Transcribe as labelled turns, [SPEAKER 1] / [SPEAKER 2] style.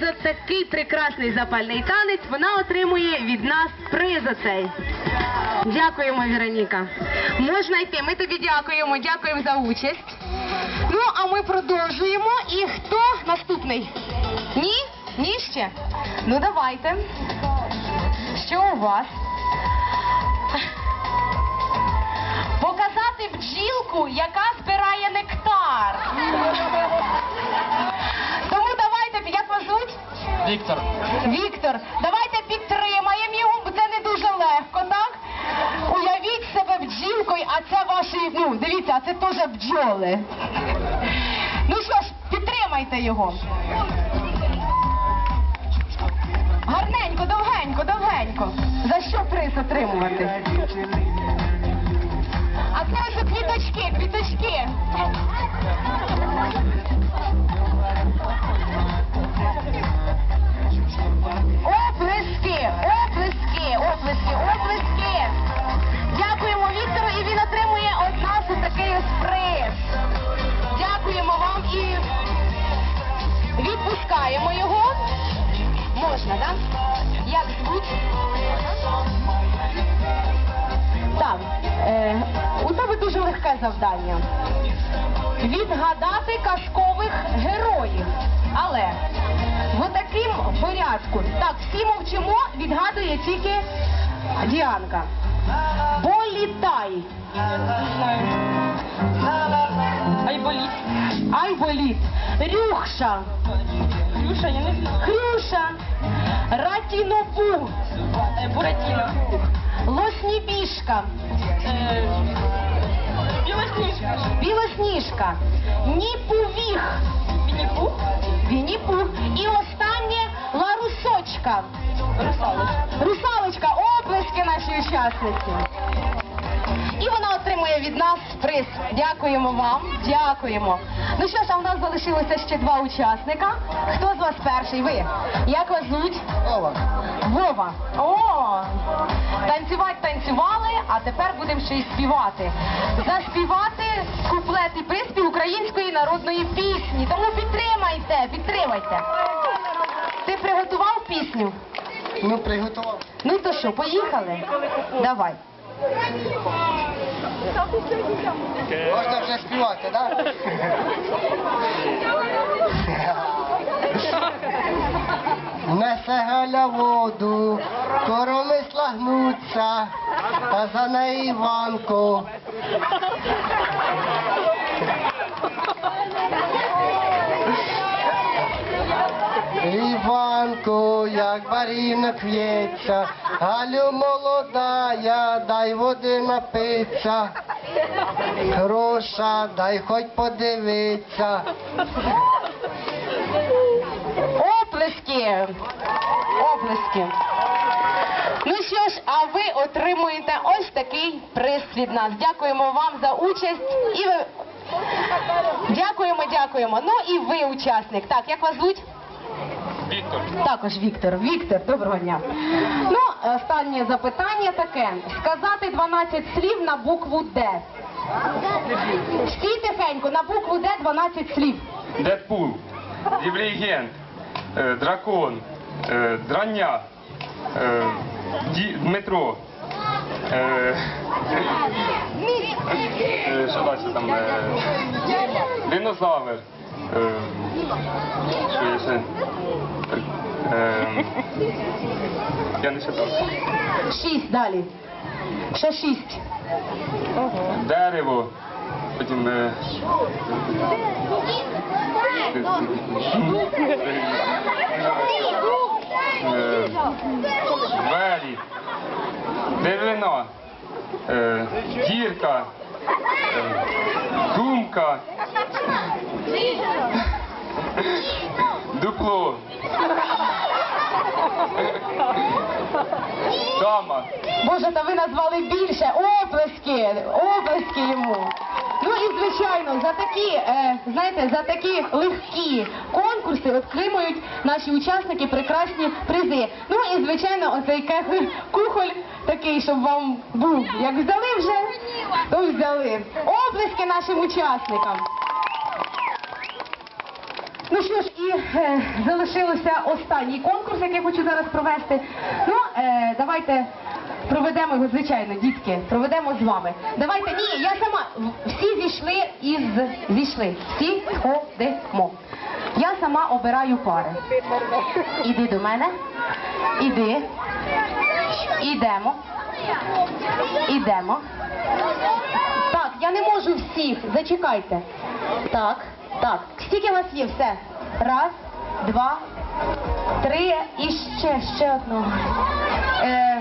[SPEAKER 1] за такий прекрасний запальний танець вона отримує від нас приз оцей. Дякуємо, Вероніка. Можна йти. Ми тобі дякуємо, дякуємо за участь. Ну, а ми продовжуємо. І хто наступний? Ні? Ні ще? Ну давайте. Що у вас? Показати бджілку, яка
[SPEAKER 2] Віктор.
[SPEAKER 1] Віктор, давайте підтримаємо його, бо це не дуже легко, так? Уявіть себе бджілкою, а це ваші, ну, дивіться, а це теж бджоли. Ну що ж, підтримайте його. Гарненько, довгенько, довгенько. За що приз отримувати? А це ось квіточки, квіточки. Так? Як звуть? Так, е, у тебе дуже легке завдання. Відгадати казкових героїв. Але в таким порядку. Так, всі мовчимо, відгадує тільки Діанка. Болітай.
[SPEAKER 2] Айболіт.
[SPEAKER 1] Айболіт. Рюхша.
[SPEAKER 2] Люша, я не знаю.
[SPEAKER 1] Хрюша. Ратінобу.
[SPEAKER 2] Е, Буратіно.
[SPEAKER 1] Лоснібішка.
[SPEAKER 2] Е, Білосніжка.
[SPEAKER 1] Білосніжка. Ніпувіх.
[SPEAKER 2] Мініпух.
[SPEAKER 1] Вінні-Пух. І останнє Ларусочка.
[SPEAKER 2] Русалочка.
[SPEAKER 1] Русалочка, оплески нашій учасниці. І вона отримує від нас приз. Дякуємо вам, дякуємо. Ну що ж, а в нас залишилося ще два учасника. Хто з вас перший? Ви? Як вас звуть?
[SPEAKER 3] Вова.
[SPEAKER 1] Вова. О! Танцювати танцювали, а тепер будемо ще й співати. Заспівати куплет і приспів української народної пісні. Тому підтримайте, підтримайте. Ти приготував пісню?
[SPEAKER 3] Ну, приготував.
[SPEAKER 1] Ну то що, поїхали? Давай.
[SPEAKER 3] Можна вже співати, так? Несе Галя воду, короми слагнуться, та за неї Іванко. Іванко, як барінок в'ється, Галю молодая, дай води напиться. Гроша, дай хоч подивиться.
[SPEAKER 1] Оплески! Оплески! Ну що ж, а ви отримуєте ось такий приз від нас. Дякуємо вам за участь. І ви... Дякуємо, дякуємо. Ну і ви учасник. Так, як вас звуть?
[SPEAKER 2] Віктор.
[SPEAKER 1] Також Віктор. Віктор, доброго дня. Ну, останнє запитання таке. Сказати 12 слів на букву Д. Стій тихенько, на букву Д 12 слів.
[SPEAKER 4] Дедпул, Єврейгент, е, Дракон, е, Драння, е, Дмитро. Що далі там? Динозавр. Що є ще? Я не читав.
[SPEAKER 1] Шість далі. Ще шість.
[SPEAKER 4] Дерево. Потім. е, е, Двері. Дивина. е, Дірка. е, Думка. Дупло. Дама.
[SPEAKER 1] Боже, та ви назвали більше. Оплески, оплески йому. Ну і звичайно, за такі, е, знаєте, за такі легкі конкурси отримують наші учасники прекрасні призи. Ну і звичайно, оцей кухоль такий, щоб вам був. Як взяли вже, то взяли. Оплески нашим учасникам. Ну що ж, і е, залишилося останній конкурс, який я хочу зараз провести. Ну, е, давайте проведемо його, звичайно, дітки, проведемо з вами. Давайте, ні, я сама. Всі зійшли із зійшли. Всі ходимо. Я сама обираю пари. Іди до мене. Іди. Ідемо. Ідемо. Так, я не можу всіх. Зачекайте. Так, так. Скільки у вас є все? Раз, два, три і ще, ще одного. Е,